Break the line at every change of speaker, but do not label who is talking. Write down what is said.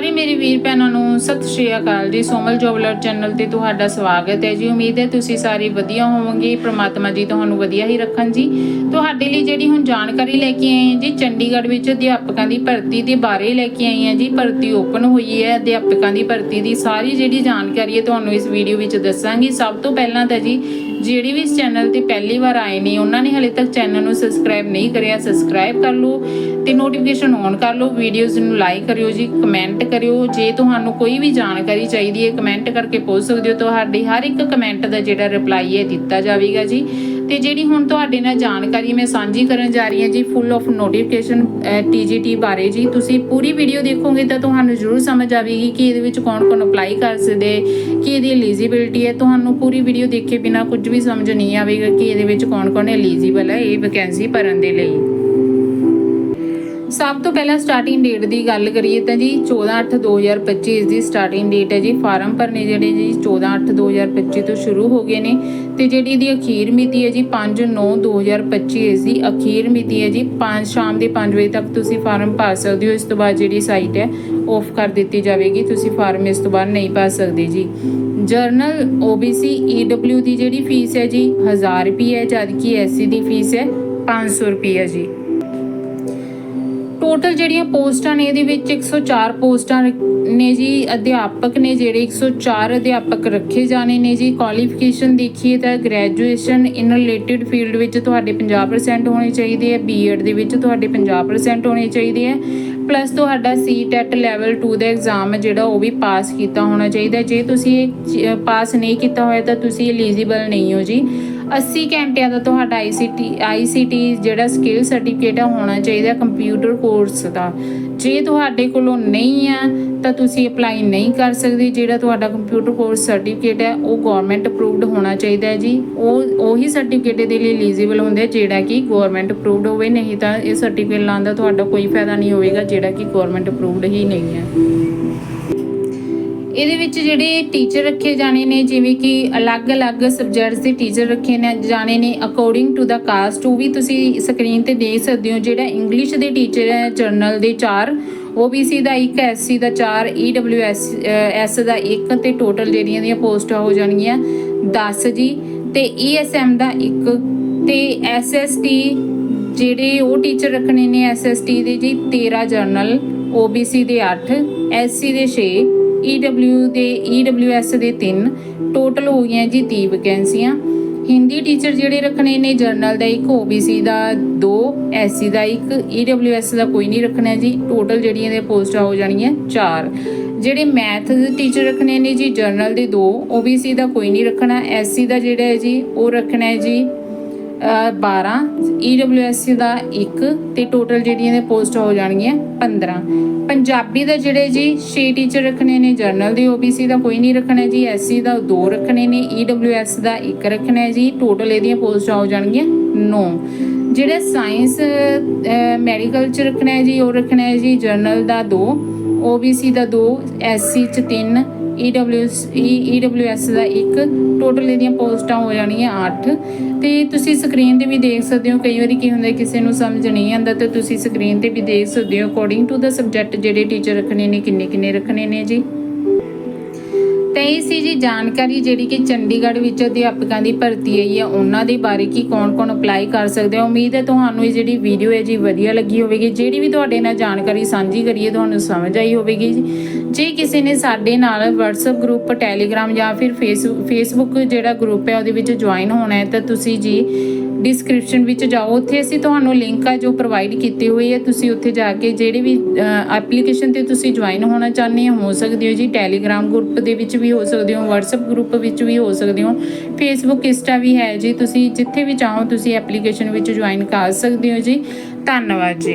ਸਾਰੇ ਮੇਰੇ ਵੀਰ ਭੈਣਾਂ ਨੂੰ ਸਤਿ ਸ਼੍ਰੀ ਅਕਾਲ ਜੀ। ਸੋਮਲ ਜੋਬਲਰ ਚੈਨਲ ਤੇ ਤੁਹਾਡਾ ਸਵਾਗਤ ਹੈ ਜੀ। ਉਮੀਦ ਹੈ ਤੁਸੀਂ ਸਾਰੇ ਵਧੀਆ ਹੋਵੋਗੇ। ਪ੍ਰਮਾਤਮਾ ਜੀ ਤੁਹਾਨੂੰ ਵਧੀਆ ਹੀ ਰੱਖਣ ਜੀ। ਤੁਹਾਡੇ ਲਈ ਜਿਹੜੀ ਹੁਣ ਜਾਣਕਾਰੀ ਲੈ ਕੇ ਆਏ ਹਾਂ ਜੀ, ਚੰਡੀਗੜ੍ਹ ਵਿੱਚ ਅਧਿਆਪਕਾਂ ਦੀ ਭਰਤੀ ਦੇ ਬਾਰੇ ਲੈ ਕੇ ਆਏ ਹਾਂ ਜੀ। ਭਰਤੀ ਓਪਨ ਹੋਈ ਹੈ। ਅਧਿਆਪਕਾਂ ਦੀ ਭਰਤੀ ਦੀ ਸਾਰੀ ਜਿਹੜੀ ਜਾਣਕਾਰੀ ਹੈ ਤੁਹਾਨੂੰ ਇਸ ਵੀਡੀਓ ਵਿੱਚ ਦੱਸਾਂਗੀ। ਸਭ ਤੋਂ ਪਹਿਲਾਂ ਤਾਂ ਜੀ, ਜਿਹੜੇ ਵੀ ਇਸ ਚੈਨਲ ਤੇ ਪਹਿਲੀ ਵਾਰ ਆਏ ਨੇ, ਉਹਨਾਂ ਨੇ ਹਲੇ ਤੱਕ ਚੈਨਲ ਨੂੰ ਸਬਸਕ੍ਰਾਈਬ ਨਹੀਂ ਕਰਿਆ, ਸਬਸਕ੍ਰਾਈਬ ਕਰ ਲਓ। ਤੇ ਨੋਟੀਫਿਕੇਸ਼ਨ ਔਨ ਕਰ ਲਓ ਵੀਡੀਓਜ਼ ਨੂੰ ਲਾਈਕ ਕਰਿਓ ਜੀ ਕਮੈਂਟ ਕਰਿਓ। ਜੇ ਤੁਹਾਨੂੰ ਕੋਈ ਵੀ ਜਾਣਕਾਰੀ ਚਾਹੀਦੀ ਹੈ ਕਮੈਂਟ ਕਰਕੇ ਪੁੱਛ ਸਕਦੇ ਹੋ। ਤੁਹਾਡੀ ਹਰ ਇੱਕ ਕਮੈਂਟ ਦਾ ਜਿਹੜਾ ਰਿਪਲਾਈ ਹੈ, ਦਿੱਤਾ ਜਾਵੇਗਾ ਜੀ। ਤੇ ਜਿਹੜੀ ਹੁਣ ਤੁਹਾਡੇ ਨਾਲ ਜਾਣਕਾਰੀ ਮੈਂ ਸਾਂਝੀ ਕਰਨ ਜਾ ਰਹੀ ਹਾਂ ਜੀ ਫੁੱਲ ਆਫ ਨੋਟੀਫਿਕੇਸ਼ਨ TGT ਬਾਰੇ ਜੀ। ਤੁਸੀਂ ਪੂਰੀ ਵੀਡੀਓ ਦੇਖੋਗੇ ਤਾਂ ਤੁਹਾਨੂੰ ਜ਼ਰੂਰ ਸਮਝ ਆਵੇਗੀ ਕਿ ਇਹਦੇ ਵਿੱਚ ਕੌਣ-ਕੌਣ ਅਪਲਾਈ ਕਰ ਸਕਦੇ, ਕਿ ਇਹਦੀ ਐਲੀਜੀਬਿਲਟੀ ਹੈ। ਤੁਹਾਨੂੰ ਪੂਰੀ ਵੀਡੀਓ ਦੇਖੇ ਬਿਨਾ ਕੁਝ ਵੀ ਸਮਝ ਨਹੀਂ ਆਵੇਗਾ ਕਿ ਇਹਦੇ ਵਿੱਚ ਕੌਣ-ਕੌਣ ਐਲੀਜੀਬਲ ਹੈ, ਇਹ ਵੈਕੈਂਸੀ ਭਰਨ ਦੇ ਲਈ। ਸਭ ਤੋਂ ਪਹਿਲਾਂ ਸਟਾਰਟਿੰਗ ਡੇਟ ਦੀ ਗੱਲ ਕਰੀਏ ਤਾਂ ਜੀ 14/8/2025 ਇਸ ਦੀ ਸਟਾਰਟਿੰਗ ਡੇਟ ਹੈ ਜੀ। ਫਾਰਮ ਭਰਨੇ ਜਿਹੜੇ ਜੀ 14/8/2025 ਤੋਂ ਸ਼ੁਰੂ ਹੋ ਗਏ ਨੇ ਤੇ ਜਿਹੜੀ ਦੀ ਅਖੀਰ ਮਿਤੀ ਹੈ ਜੀ 5/9/2025 ਇਸ ਦੀ ਅਖੀਰ ਮਿਤੀ ਹੈ ਜੀ। 5 ਸ਼ਾਮ ਦੇ 5 ਵਜੇ ਤੱਕ ਤੁਸੀਂ ਫਾਰਮ ਭਰ ਸਕਦੇ ਹੋ। ਇਸ ਤੋਂ ਬਾਅਦ ਜਿਹੜੀ ਸਾਈਟ ਹੈ ਆਫ ਕਰ ਦਿੱਤੀ ਜਾਵੇਗੀ। ਤੁਸੀਂ ਫਾਰਮ ਇਸ ਤੋਂ ਬਾਅਦ ਨਹੀਂ ਭਰ ਸਕਦੇ ਜੀ। ਜਰਨਲ OBC EW ਦੀ ਜਿਹੜੀ ਫੀਸ ਹੈ ਜੀ 1000 ਰੁਪਏ ਹੈ, ਜਦਕਿ SC ਦੀ ਫੀਸ ਹੈ 500 ਰੁਪਏ ਜੀ। ਟੋਟਲ ਜਿਹੜੀਆਂ ਪੋਸਟਾਂ ਨੇ ਇਹਦੇ ਵਿੱਚ 104 ਪੋਸਟਾਂ ਨੇ ਜੀ, ਅਧਿਆਪਕ ਨੇ ਜਿਹੜੇ 104 ਅਧਿਆਪਕ ਰੱਖੇ ਜਾਣੇ ਨੇ ਜੀ। ਕੁਆਲੀਫਿਕੇਸ਼ਨ ਦੇਖੀਏ ਤਾਂ ਗ੍ਰੈਜੂਏਸ਼ਨ ਇਨ ਰਿਲੇਟਡ ਫੀਲਡ ਵਿੱਚ ਤੁਹਾਡੇ 50% ਹੋਣੇ ਚਾਹੀਦੇ ਹੈ ਬੀਐਡ ਦੇ ਵਿੱਚ ਤੁਹਾਡੇ 50% ਹੋਣੇ ਚਾਹੀਦੇ ਹੈ ਪਲੱਸ ਤੁਹਾਡਾ ਸੀਟੈਟ ਲੈਵਲ 2 ਦਾ ਐਗਜ਼ਾਮ ਜਿਹੜਾ ਉਹ ਵੀ ਪਾਸ ਕੀਤਾ ਹੋਣਾ ਚਾਹੀਦਾ। ਜੇ ਤੁਸੀਂ ਇਹ ਪਾਸ ਨਹੀਂ ਕੀਤਾ ਹੋਇਆ ਤਾਂ ਤੁਸੀਂ ਐਲੀਜੀਬਲ ਨਹੀਂ ਹੋ ਜੀ। 80 ਘੰਟਿਆਂ ਦਾ ਤੁਹਾਡਾ ICT ICT ਜਿਹੜਾ ਸਕਿੱਲ ਸਰਟੀਫਿਕੇਟ ਆ, ਹੋਣਾ ਚਾਹੀਦਾ ਕੰਪਿਊਟਰ ਕੋਰਸ ਦਾ। ਜੇ ਤੁਹਾਡੇ ਕੋਲੋਂ ਨਹੀਂ ਆ, ਤਾਂ ਤੁਸੀਂ ਅਪਲਾਈ ਨਹੀਂ ਕਰ ਸਕਦੇ। ਜਿਹੜਾ ਤੁਹਾਡਾ ਕੰਪਿਊਟਰ ਕੋਰਸ ਸਰਟੀਫਿਕੇਟ ਹੈ ਉਹ ਗਵਰਨਮੈਂਟ ਅਪਰੂਵਡ ਹੋਣਾ ਚਾਹੀਦਾ ਹੈ ਜੀ। ਉਹ, ਉਹੀ ਸਰਟੀਫਿਕੇਟ ਦੇ ਲਈ ਐਲੀਜੀਬਲ ਹੁੰਦੇ ਜਿਹੜਾ ਕਿ ਗਵਰਨਮੈਂਟ ਅਪਰੂਵਡ ਹੋਵੇ। ਨਹੀਂ ਤਾਂ ਇਹ ਸਰਟੀਫਿਕੇਟ ਲਾਉਣ ਦਾ ਤੁਹਾਡਾ ਕੋਈ ਫਾਇਦਾ ਨਹੀਂ ਹੋਵੇਗਾ, ਜਿਹੜਾ ਕਿ ਗਵਰਨਮੈਂਟ ਅਪਰੂਵਡ ਹੀ ਨਹੀਂ ਹੈ ਇਹਦੇ ਵਿੱਚ ਜਿਹੜੇ ਟੀਚਰ ਰੱਖੇ ਜਾਣੇ ਨੇ, ਜਿਵੇਂ ਕਿ ਅਲੱਗ-ਅਲੱਗ ਸਬਜੈਕਟਸ ਦੇ ਟੀਚਰ ਰੱਖੇ ਨੇ, ਜਾਣੇ ਨੇ ਅਕੋਰਡਿੰਗ ਟੂ ਦਾ ਕਾਸਟ ਉਹ ਵੀ ਤੁਸੀਂ ਸਕਰੀਨ ਤੇ ਦੇਖ ਸਕਦੇ ਹੋ, ਜਿਹੜਾ ਇੰਗਲਿਸ਼ ਦੇ ਟੀਚਰ ਹੈ ਜਰਨਲ ਦੇ 4 OBC ਦਾ 1 SC ਦਾ 4 EWS S ਦਾ 1 ਤੇ ਟੋਟਲ ਜਿਹੜੀਆਂ ਦੀਆਂ ਪੋਸਟਾਂ ਹੋ ਜਾਣਗੀਆਂ 10 ਜੀ, ਤੇ ESM ਦਾ 1 ਤੇ SST ਜਿਹੜੇ ਉਹ ਟੀਚਰ ਰੱਖਣੇ ਨੇ SST ਦੇ ਜੀ 13 ਜਰਨਲ OBC ਦੇ 8 SC ਦੇ 6 EW ਦੇ EWS ਦੇ 3 ਟੋਟਲ ਹੋ ਗਈਆਂ ਜੀ 30 ਵੈਕੈਂਸੀਆਂ ਹਿੰਦੀ ਟੀਚਰ ਜਿਹੜੇ ਰੱਖਣੇ ਨੇ ਜਰਨਲ ਦਾ ਇੱਕ OBC ਦਾ 2 SC ਦਾ ਇੱਕ EWS ਦਾ ਕੋਈ ਨਹੀਂ ਰੱਖਣਾ ਜੀ। ਟੋਟਲ ਜਿਹੜੀਆਂ ਦੇ ਪੋਸਟਾਂ ਹੋ ਜਾਣੀਆਂ ਚਾਰ। ਜਿਹੜੇ ਮੈਥ ਦੇ ਟੀਚਰ ਰੱਖਣੇ ਨੇ ਜੀ ਜਰਨਲ ਦੇ 2 OBC ਦਾ ਕੋਈ ਨਹੀਂ ਰੱਖਣਾ SC ਦਾ ਜਿਹੜਾ ਹੈ ਜੀ, ਉਹ ਰੱਖਣਾ ਹੈ ਜੀ 12 EWS ਦਾ 1 ਤੇ ਟੋਟਲ ਜਿਹੜੀਆਂ ਦੇ ਪੋਸਟ ਹੋ ਜਾਣਗੀਆਂ 15 ਪੰਜਾਬੀ ਦਾ ਜਿਹੜੇ ਜੀ 6 ਟੀਚਰ ਰੱਖਣੇ ਨੇ ਜਰਨਲ ਦੇ OBC ਦਾ ਕੋਈ ਨਹੀਂ ਰੱਖਣਾ ਜੀ SC ਦਾ 2 ਰੱਖਣੇ ਨੇ EWS ਦਾ 1 ਰੱਖਣਾ ਹੈ ਜੀ ਟੋਟਲ ਇਹਦੀਆਂ ਪੋਸਟਾਂ ਹੋ ਜਾਣਗੀਆਂ 9 ਜਿਹੜਾ ਸਾਇੰਸ ਮੈਡੀਕਲ ਚ ਰੱਖਣਾ ਹੈ ਜੀ, ਉਹ ਰੱਖਣਾ ਹੈ ਜੀ ਜਰਨਲ ਦਾ 2 OBC ਦਾ 2 SC ਚ 3 EWS EWS ਦਾ ਇੱਕ ਟੋਟਲ ਇਹਦੀਆਂ ਪੋਸਟਾਂ ਹੋ ਜਾਣੀਆਂ 8 ਤੇ ਤੁਸੀਂ ਸਕਰੀਨ ਤੇ ਵੀ ਦੇਖ ਸਕਦੇ ਹੋ, ਕਈ ਵਾਰੀ ਕੀ ਹੁੰਦਾ ਕਿਸੇ ਨੂੰ ਸਮਝ ਨਹੀਂ ਆਉਂਦਾ, ਤੇ ਤੁਸੀਂ ਸਕਰੀਨ ਤੇ ਵੀ ਦੇਖ ਸਕਦੇ ਹੋ ਅਕੋਰਡਿੰਗ ਟੂ ਦਾ ਸਬਜੈਕਟ ਜਿਹੜੇ ਟੀਚਰ ਰੱਖਣੇ ਨੇ ਕਿੰਨੇ ਕਿੰਨੇ ਰੱਖਣੇ ਨੇ ਜੀ। ਤੇ ਇਹ ਸੀ ਜੀ ਜਾਣਕਾਰੀ ਜਿਹੜੀ ਕਿ ਚੰਡੀਗੜ੍ਹ ਵਿੱਚ ਅਧਿਆਪਕਾਂ ਦੀ ਭਰਤੀ ਆਈ ਹੈ। ਉਹਨਾਂ ਦੇ ਬਾਰੇ ਕੀ ਕੌਣ-ਕੌਣ ਅਪਲਾਈ ਕਰ ਸਕਦੇ ਆ? ਉਮੀਦ ਹੈ ਤੁਹਾਨੂੰ ਇਹ ਜਿਹੜੀ ਵੀਡੀਓ ਹੈ ਜੀ ਵਧੀਆ ਲੱਗੀ ਹੋਵੇਗੀ। ਜਿਹੜੀ ਵੀ ਤੁਹਾਡੇ ਨਾਲ ਜਾਣਕਾਰੀ ਸਾਂਝੀ ਕਰੀਏ, ਤੁਹਾਨੂੰ ਸਮਝ ਆਈ ਹੋਵੇਗੀ ਜੇ। ਕਿਸੇ ਨੇ ਸਾਡੇ ਨਾਲ WhatsApp ਗਰੁੱਪ Telegram ਜਾਂ ਫਿਰ Facebook ਜਿਹੜਾ ਗਰੁੱਪ ਹੈ, ਉਹਦੇ ਵਿੱਚ ਜੁਆਇਨ ਹੋਣਾ ਹੈ, ਤਾਂ ਤੁਸੀਂ ਜੀ ਡਿਸਕ੍ਰਿਪਸ਼ਨ ਵਿੱਚ ਜਾਓ। ਉੱਥੇ ਅਸੀਂ ਤੁਹਾਨੂੰ ਲਿੰਕ ਆ ਜੋ ਪ੍ਰੋਵਾਈਡ ਕੀਤੇ ਹੋਈ ਹੈ। ਤੁਸੀਂ ਉੱਥੇ ਜਾ ਕੇ ਜਿਹੜੇ ਵੀ ਐਪਲੀਕੇਸ਼ਨ ਤੇ ਤੁਸੀਂ ਜੁਆਇਨ ਹੋਣਾ ਚਾਹੁੰਦੇ ਹੋ ਹੋ ਸਕਦੇ ਹੋ ਜੀ ਟੈਲੀਗ੍ਰਾਮ ਗਰੁੱਪ ਦੇ ਵਿੱਚ ਵੀ ਹੋ ਸਕਦੇ ਹੋ, WhatsApp ਗਰੁੱਪ ਵਿੱਚ ਵੀ ਹੋ ਸਕਦੇ ਹੋ। Facebook ਇੰਸਟਾ ਵੀ ਹੈ ਜੀ। ਤੁਸੀਂ ਜਿੱਥੇ ਵੀ ਚਾਹੋ, ਤੁਸੀਂ ਐਪਲੀਕੇਸ਼ਨ ਵਿੱਚ ਜੁਆਇਨ ਕਰ ਸਕਦੇ ਹੋ ਜੀ। ਧੰਨਵਾਦ ਜੀ।